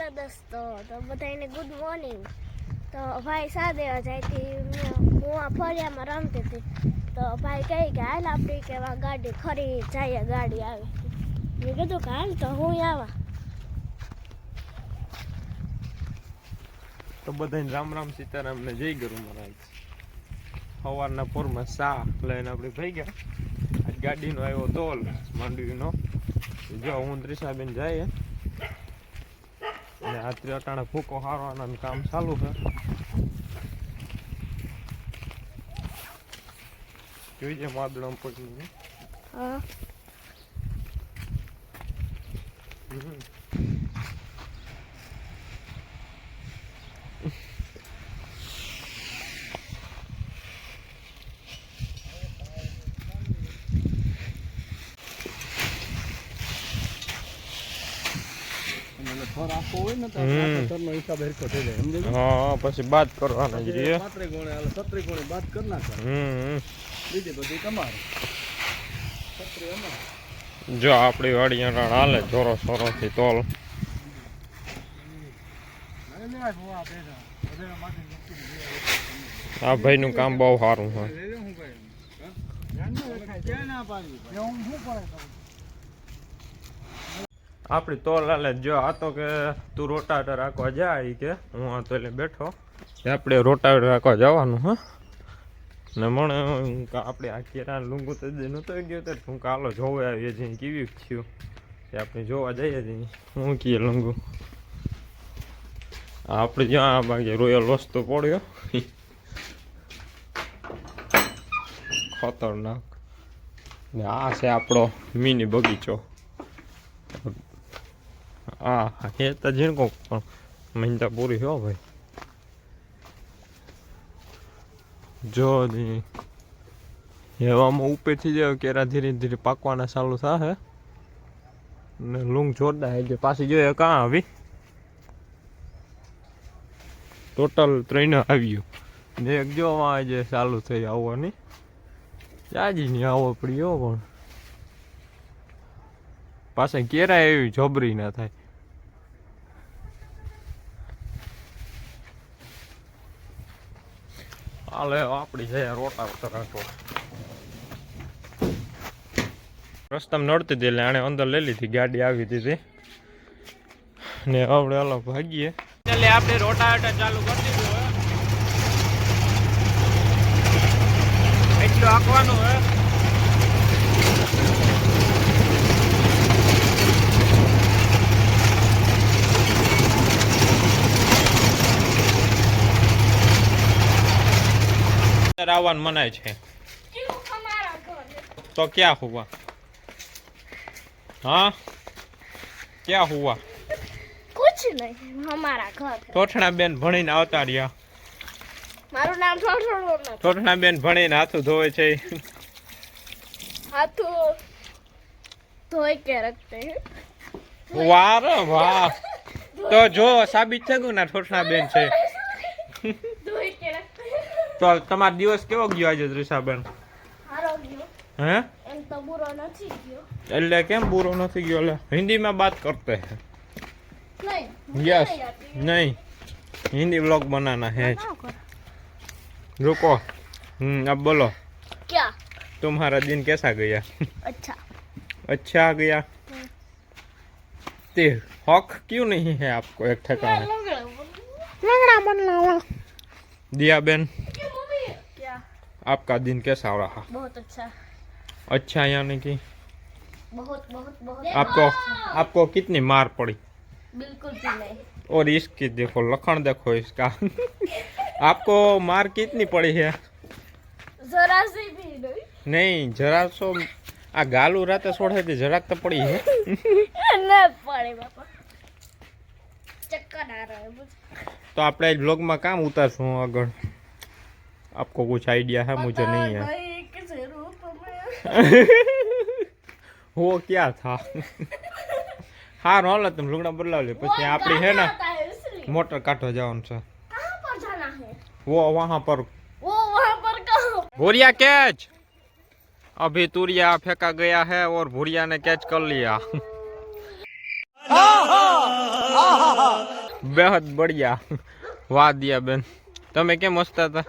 Hello દોસ્તો તો બધાને ગુડ મોર્નિંગ તો ભાઈ સાદેવા જઈતી હું આ ફળિયામાં રમતી હતી. તો ભાઈ કહી કે હાલ આપણે કે ગાડી ખરી જાય, ગાડી આવે. મેં કીધું કે હાલ તો હું આવા. તો બધાને રામ રામ સીતારામ ને જય ગુરુ મહારાજ. સવારના પોરમાં સા લઈને આપણે ભાઈ ગયા. ગાડીનો આવ્યો તોલ માંડવીનો. જો હું ત્રિષાબેન જાય અને અટાણે ભૂકો ફૂકો હારવાના કામ ચાલુ છે. જોઈએ માદળમ પડી હા એટલે થર આખો હોય ને તો હમ. હિસાબ હરખો થઈ જાય સમજે હા પછી બાદ કરવાના જ પછી રહીએ. પાંત્રી ગુણે હાલે સત્રી બાદ કરી નાખે. હમ બીજી બધી તમારે. સત્રી અમારે. જો આપણી વાડી હેઠળ હાલે જોરો થી તોલ. આ ભાઈનું કામ બહુ સારું છે. આપણી તો લાલે જો આ તો કે તું રોટાવેટર રાખવા જા એ કે. હું આ તો એટલે બેઠો. આપણે રોટાવેટર રાખવા જવાનું, હા? ને મને આપણે આ કેરા લૂંગું તો નતો ગયો તો હું કાલો જોવા આવીએ છીએ, કેવી થયું? તે આપણે જોવા જઈએ છીએ. હું કીએ લુંગુ? આપણે જ્યાં આ બાકી રોયલ વસ્તુ પડ્યો. ખતરનાક. ને આ છે આપણો મિની બગીચો. આ એ તો કોક, પણ મહિના પૂરી હો ભાઈ. જો હેવામાં ઉપરથી જ કેરા ધીરે ધીરે પાકવાના ચાલુ થશે ને લૂંગ જોરદાર એટલે પાછી જોઈએ કાં આવી. ટોટલ ત્રણ આવ્યું. ને એક જો આજે ચાલુ થઈ આવવાની. જાજી નહીં આવો પડી હો પણ. પાછા કેરા એવી જોબરી ના થાય. હાલે આપણી છે રોટા રાખો રસ્તામાં નડતી હતી એટલે આણે અંદર લઈ લીધી ગાડી આવી હતી ને આપણે અલગ ભાગીએ. એટલે આપણે રોટાવેટર ચાલુ કરી દીધું હે. એટલું આંકવાનું હે. આવવાનું મનાય છે. તો ક્યાં હુવા? હા? ક્યાં હુવા? કુછ નહીં હમારા ઘર ટોઠણા બેન ભણીને આવતા રહ્યા. મારું નામ ટોઠણો ટોઠણા બેન ભણીને હાથું ધોવે છે. હાથું ધોઈ કે રખતે? વાહ વાહ. તો જો સાબિત થયું ના ટોઠણા બેન છે. તો તમારો દિવસ કેવો ગયો આજે દૃષાબેન હારો ગયો હે એમ તો બુરો નથી ગયો એટલે કેમ બુરો નથી ગયો એટલે હિન્દીમાં બાત કરતે હે નહીં यस नहीं हिंदी ब्लॉग बनाना है रुको हम्म अब बोलो क्या तुम्हारा दिन कैसा गया अच्छा अच्छा गया ते हक क्यों नहीं है आपको एक ठिकाना लंगड़ा बन लावा दिया बेन क्या आपका दिन कैसा रहा बहुत अच्छा अच्छा यानी कि बहुत बहुत बहुत आपको आपको कितनी मार पड़ी बिल्कुल भी नहीं और इसकी देखो लखन देखो इसका आपको मार कितनी पड़ी है जरा से भी नहीं नहीं जरा सो આ ગાલું રાતે છોડે તે જરાક તો પડી હે न पड़े बापा चक्कर आ रहा है मुझे तो આપણે આજ બ્લોગમાં કામ ઉતારશું આગળ આપકો कुछ आइडिया है मुझे नहीं है नहीं किस रूप में वो क्या था હારું હાલો તમે લુગડા બદલાવ લે પછી આપણી હે ને आता है इसलिए મોટર કાઢવા જવાનું છે कहाँ पर जाना है वो वहाँ पर वो वहाँ पर कहाँ भूरिया कैच अभी तुरिया फेंका गया है और भूरिया ने कैच कर लिया બેહદ બઢિયા વાહ દિયા બેન તમે કેમ હસતા હતા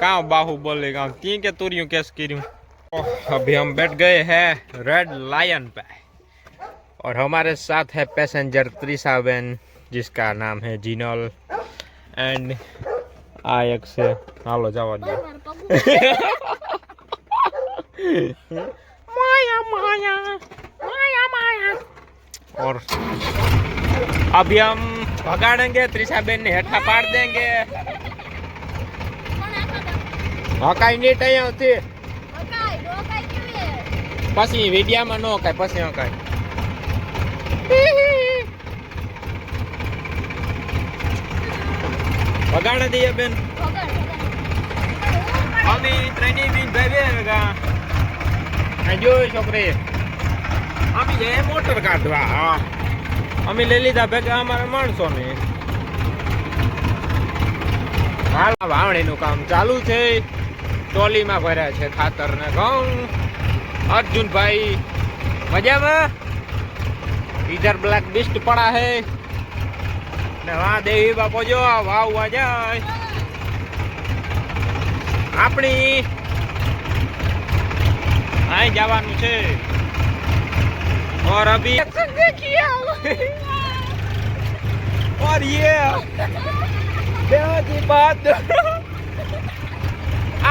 कहाँ बाहुबली का तीन के तुरियों कैस करूँ? अभी हम बैठ गए हैं रेड लायन पे। और हमारे साथ है पैसेंजर त्रिशा बेन जिसका नाम है जिनल एंड आयक से हालो जावा माया माया। माया माया। और अभी हम भगाड़ेंगे त्रिशा बेन ने हेठा पाड़ देंगे। હકાઈ નહીં અહીંયાથી પછી વિડિયામાં ન હકાય પછી હકાય. વગાડે દઈએ બેન. અમે ત્રણેય બીન ભાઈ બે આ જો છોકરી અમે જઈએ મોટર કાઢવા હા. અમે લઈ લીધા ભેગા અમારા માણસો ને હાલ વાવણીનું કામ ચાલુ છે. ટોલીમાં ભર્યા છે ખાતર ને ઘઉં અર્જુનભાઈ મજામાં ઇધર બ્લેક બિસ્ટ પડા હે ને વાહ દેવી બાપો જો વાવવા જાય આપણી અહીં જવાનું છે और अभी और ये બેવાથી બાદ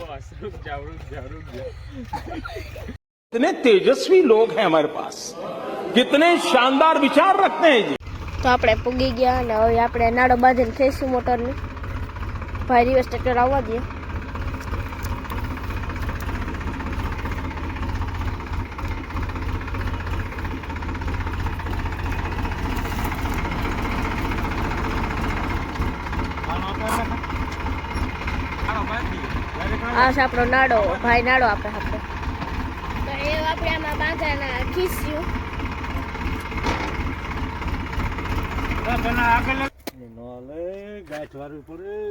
बस रुक जाओ रुक जाओ रुक जाओ कितने तेजस्वी लोग हैं हमारे पास कितने शानदार विचार रखते हैं जी તો આપણે પૂગી ગયા અને હવે આપણે નાડો બાંધીને થઈશું મોટરની ભાઈ રિવર્સ ટ્રેક્ટર આવવા દઈએ આ છે આપણો નાડો. ભાઈ નાડો આપે આપણે તો એ આપણે આમાં બાંધાના ખીસ્યું.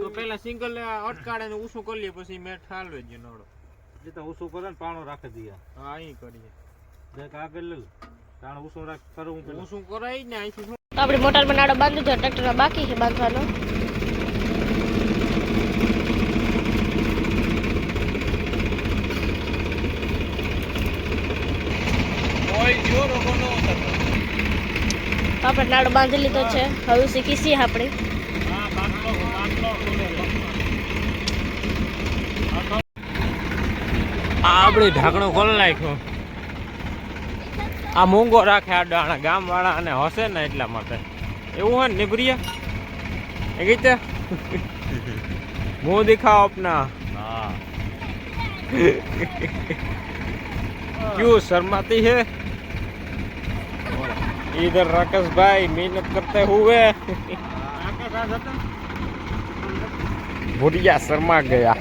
તો પેલા સિંગલ અટકાડે ને ઊંચું કરી લઈએ પછી મેં ઠાલવે જ નડો. એ તો ઉસો કરે ને પાણો રાખી દઈએ હા અહીં કરીએ. દેખ આગળ લે. તાણ ઉસો રાખ કરાય ને અહીંથી આપણે તો આપણી મોટરમાં નાડો બાંધી છે ટ્રેક્ટરમાં બાકી છે બાંધવાનો કોઈ જો રોકો ન થતો આપણે લાડ બાંધી લીધો છે. હવે શીખી છીએ આપણે આપણે ઢાંકણો ખોલ નાખ્યો. આ મોંઘો રાખે આ દાણા ગામવાળા અને હશે ને એટલા માટે. એવું હોય ને નીકળીએ? એ ગીતે મું દેખાવ આપના? ક્યુ શરમાતી હે? इधर राकेश भाई मेहनत करते हुए भुरिया शर्मा गया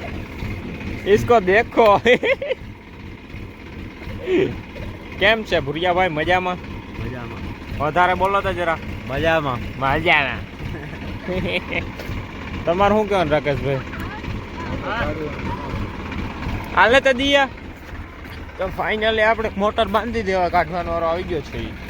इसको देखो કેમ છે ભુરિયાભાઈ મજામાં મજામાં વધારે બોલો તો જરા મજામાં મજામાં તમારું શું કહેવાનું રાકેશભાઈ હાલે તો દિયા તો ફાઇનલી આપણે મોટર બાંધી દેવા કાઢવાનો વારો આવી ગયો છે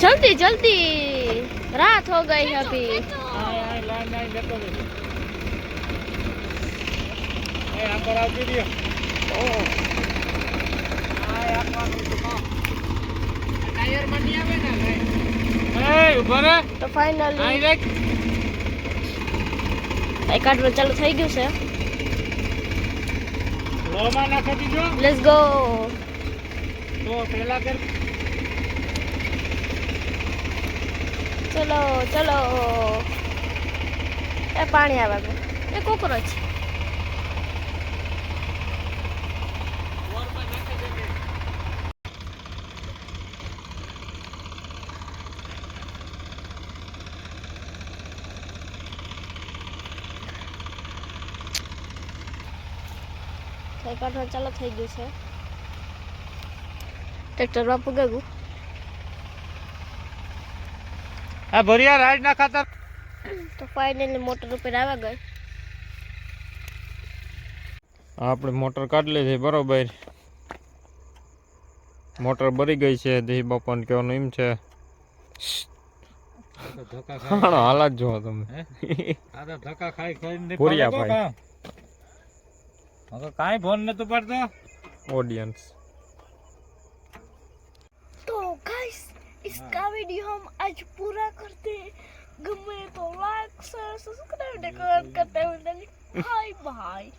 જલ્દી જલ્દી. રાત હો ગઈ અભી. એ, ઊભો તો ફાઇનલી દેખ. ચાલુ થઈ ગયું છે. લેટ્સ ગો ચલો ચલો. એ પાણી આવે એ કોકરોચ થઈ ચાલુ થઈ ગયું છે. ટ્રેક્ટરમાં પગાવું આ ભરિયા રાજ ના ખાતર? તો ફાઇનલી મોટર ઉપર આવા ગઈ. આપણે મોટર કાઢી લીધી બરોબર. મોટર બરી ગઈ છે દેહી બાપાને કેવાનું એમ છે. હાલાત જોવો તમે. ધક્કા ફોન નતું ઓડિયન્સ इसका वीडियो हम आज पूरा करते हैं गमे तो लाइक शेयर सब्सक्राइब करते हुए बाय बाय